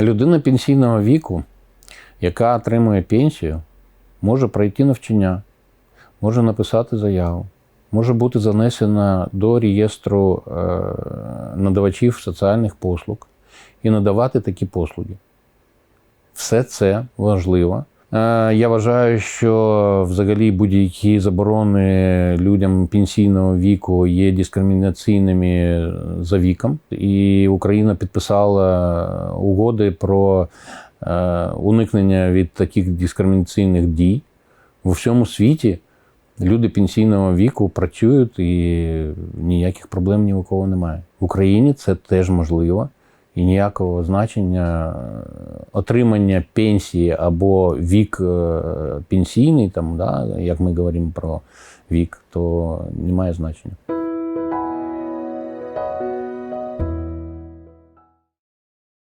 Людина пенсійного віку, яка отримує пенсію, може пройти навчання, може написати заяву, може бути занесена до реєстру е, надавачів соціальних послуг і надавати такі послуги. Все це важливо. Е, Я вважаю, що взагалі будь-які заборони людям пенсійного віку є дискримінаційними за віком, і Україна підписала угоди про е, уникнення від таких дискримінаційних дій. В всьому світі люди пенсійного віку працюють і ніяких проблем ні у кого немає. В Україні це теж можливо і ніякого значення е, отримання пенсії або вік е, пенсійний, там, да, як ми говоримо про вік, то немає значення.